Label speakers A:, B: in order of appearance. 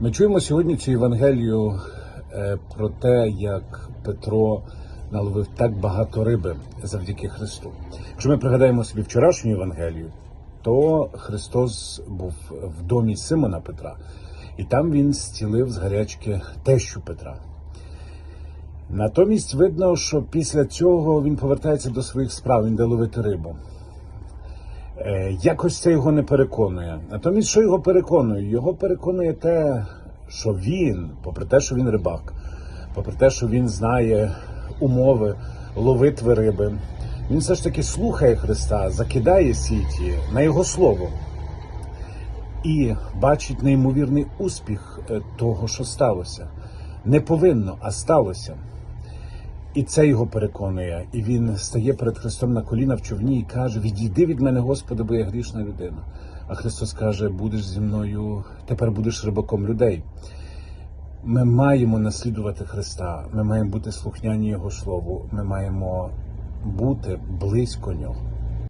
A: Ми чуємо сьогодні цю Євангелію е, про те, як Петро наловив так багато риби завдяки Христу. Якщо ми пригадаємо собі вчорашню Євангелію, то Христос був в домі Симона Петра, і там він зцілив з гарячки тещу Петра. Натомість видно, що після цього він повертається до своїх справ, він де ловити рибу. Е, Якось це його не переконує. Натомість, що його переконує? Його переконує те, що він, попри те, що він рибак, попри те, що він знає умови ловитви риби, він все ж таки слухає Христа, закидає сіті на його слово і бачить неймовірний успіх е, того, що сталося. Не повинно, а сталося. І це його переконує. І він стає перед Христом на коліна в човні і каже: Відійди від мене, Господи, бо я грішна людина. А Христос каже: Будеш зі мною, тепер будеш рибаком людей. Ми маємо наслідувати Христа, ми маємо бути слухняні Його Слову, ми маємо бути близько нього.